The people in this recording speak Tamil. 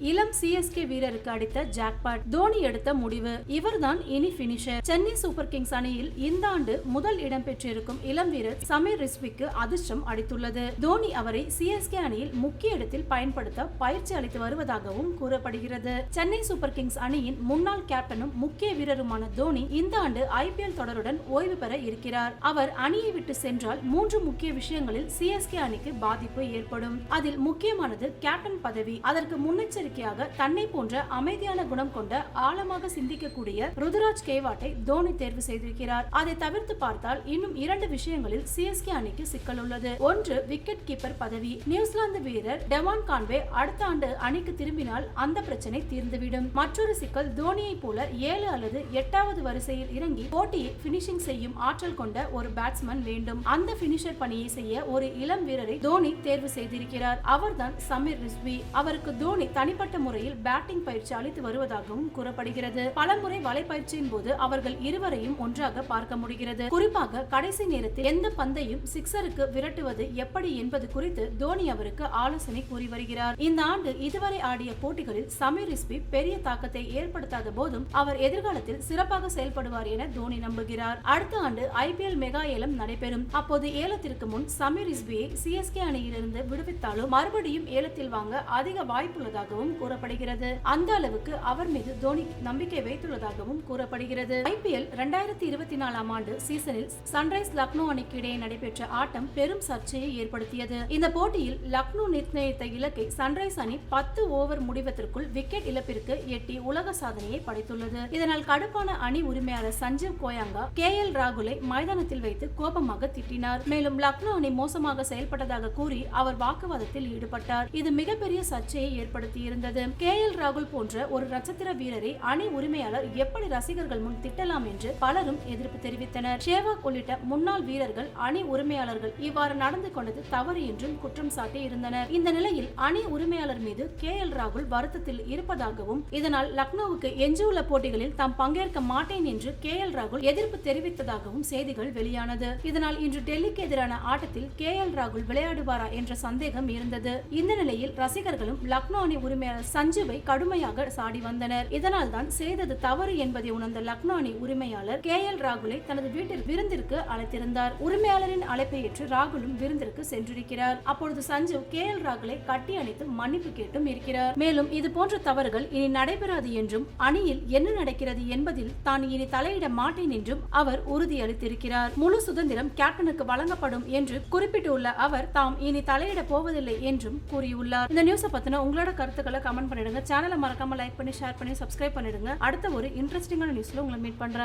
இளம் சிஎஸ்கே வீரருக்கு அடித்த ஜாக்பாட் தோனி எடுத்த முடிவு. இவர்தான் இனி பினிஷர் சென்னை சூப்பர் கிங்ஸ் அணியில் இந்த ஆண்டு முதல் இடம் பெற்றிருக்கும் இளம் வீரர் சமீர் ரிஸ்விக்கு அதிர்ஷ்டம் அடித்துள்ளது தோனி அவரை சிஎஸ்கே அணியில் முக்கிய இடத்தில் பயன்படுத்த பயிற்சி அளித்து வருவதாகவும் கூறப்படுகிறது. சென்னை சூப்பர் கிங்ஸ் அணியின் முன்னாள் கேப்டனும் முக்கிய வீரருமான தோனி இந்த ஆண்டு ஐபிஎல் தொடருடன் ஓய்வு பெற இருக்கிறார். அவர் அணியை விட்டு சென்றால் மூன்று முக்கிய விஷயங்களில் சிஎஸ்கே அணிக்கு பாதிப்பு ஏற்படும். அதில் முக்கியமானது கேப்டன் பதவி. அதற்கு முன்னெச்சரிக்கையாக தன்னை போன்ற அமைதியான குணம் கொண்ட ஆழமாக சிந்திக்கக்கூடிய ருதுராஜ் கேவாட்டை தோனி தேர்வு செய்திருக்கிறார். அதை தவிர்த்து பார்த்தால் இன்னும் இரண்டு விஷயங்களில் சிஎஸ்கே அணிக்கு சிக்கல் உள்ளது. ஒன்று விக்கெட் கீப்பர் பதவி. நியூசிலாந்து வீரர் டெவான் கான்வே அடுத்த ஆண்டு அணிக்கு திரும்பினால் அந்த பிரச்சனை தீர்ந்துவிடும். மற்றொரு சிக்கல் தோனியை போல ஏழு அல்லது எட்டாவது வரிசையில் இறங்கி போட்டியை பினிஷிங் செய்யும் ஆற்றல் கொண்ட ஒரு பேட்ஸ்மேன் வேண்டும். அந்த பினிஷர் பணியை செய்ய ஒரு இளம் வீரரை தோனி தேர்வு செய்திருக்கிறார். அவர்தான் சமீர் ரிஸ்வி. அவருக்கு தோனி தனி தனிப்பட்ட முறையில் பேட்டிங் பயிற்சி அளித்து வருவதாகவும் கூறப்படுகிறது. பலமுறை வலைப்பயிற்சியின் போது அவர்கள் இருவரையும் ஒன்றாக பார்க்க முடிகிறது. குறிப்பாக கடைசி நேரத்தில் எந்த பந்தையும் சிக்ஸருக்கு விரட்டுவது எப்படி என்பது குறித்து தோனி அவருக்கு ஆலோசனை கூறி வருகிறார். இந்த ஆண்டு இதுவரை ஆடிய போட்டிகளில் சமீர் ரிஸ்பி பெரிய தாக்கத்தை ஏற்படுத்தாத போதும் அவர் எதிர்காலத்தில் சிறப்பாக செயல்படுவார் என தோனி நம்புகிறார். அடுத்த ஆண்டு ஐபிஎல் மெகா ஏலம் நடைபெறும். அப்போது ஏலத்திற்கு முன் சமீர் ரிஸ்பியை சிஎஸ்கே அணியிலிருந்து விடுவித்தாலும் மறுபடியும் ஏலத்தில் வாங்க அதிக வாய்ப்புள்ளதாகவும் கூறப்படுகிறது. அந்த அளவுக்கு அவர் மீது தோனி நம்பிக்கை வைத்துள்ளதாகவும் கூறப்படுகிறது. ஐபிஎல் இரண்டாயிரத்தி இருபத்தி நாலாம் ஆண்டு சீசனில் சன்ரைஸ் லக்னோ அணிக்கு இடையே நடைபெற்ற ஆட்டம் பெரும் சர்ச்சையை ஏற்படுத்தியது. இந்த போட்டியில் லக்னோ நிர்ணயித்த இலக்கை சன்ரைஸ் அணி பத்து ஓவர் முடிவதற்குள் விக்கெட் இழப்பிற்கு எட்டி உலக சாதனையை படைத்துள்ளது. இதனால் கடுப்பான அணி உரிமையாளர் சஞ்சீவ் கோயாங்கா கே எல் ராகுலை மைதானத்தில் வைத்து கோபமாக திட்டினார். மேலும் லக்னோ அணி மோசமாக செயல்பட்டதாக கூறி அவர் வாக்குவாதத்தில் ஈடுபட்டார். இது மிகப்பெரிய சர்ச்சையை இருந்தது. கே. எல். ராகுல் போன்ற ஒரு நட்சத்திர வீரரை அணி உரிமையாளர் எப்படி ரசிகர்கள் முன் திட்டலாம் என்று பலரும் எதிர்ப்பு தெரிவித்தனர். ஷேவாக் உள்ளிட்ட முன்னாள் வீரர்கள் அணி உரிமையாளர்கள் இவ்வாறு நடந்து கொண்டது தவறு என்றும் குற்றம் சாட்டி இருந்தனர். இந்த நிலையில் அணி உரிமையாளர் மீது கே. எல். ராகுல் வருத்தத்தில் இருப்பதாகவும் இதனால் லக்னோவுக்கு எஞ்சியுள்ள போட்டிகளில் தாம் பங்கேற்க மாட்டேன் என்று கே. எல். ராகுல் எதிர்ப்பு தெரிவித்ததாகவும் செய்திகள் வெளியானது. இதனால் இன்று டெல்லிக்கு எதிரான ஆட்டத்தில் கே. எல். ராகுல் விளையாடுவாரா என்ற சந்தேகம் இருந்தது. இந்த நிலையில் ரசிகர்களும் லக்னோ அணி உரிமை சஞ்சுவை கடுமையாக சாடி வந்தனர். இதனால் தான் செய்தது தவறு என்பதை உணர்ந்த லக்னானி உரிமையாளர் கே எல் ராகுலை தனது வீட்டில் விருந்திற்கு அழைத்திருந்தார். உரிமையாளரின் அழைப்பை ஏற்று ராகுலும் விருந்திற்கு சென்றிருக்கிறார். அப்பொழுது சஞ்சு கே எல் ராகுலை கட்டி அணைத்து மன்னிப்பு கேட்டும் இருக்கிறார். மேலும் இது போன்ற தவறுகள் இனி நடைபெறாது என்றும் அணியில் என்ன நடக்கிறது என்பதில் தான் இனி தலையிட மாட்டேன் என்றும் அவர் உறுதியளித்திருக்கிறார். முழு சுதந்திரம் கேப்டனுக்கு வழங்கப்படும் என்று குறிப்பிட்டுள்ள அவர் தாம் இனி தலையிட போவதில்லை என்றும் கூறியுள்ளார். இந்த நியூஸை பத்தின உங்களோட கருத்து கருத்துக்களை கமெண்ட் பண்ணிடுங்க. சேனலை மறக்காம லைக் பண்ணி ஷேர் பண்ணி சப்ஸ்கிரைப் பண்ணிடுங்க. அடுத்த ஒரு இன்ட்ரெஸ்டிங்கான நியூஸ்ல உங்களை மீட் பண்றேன்.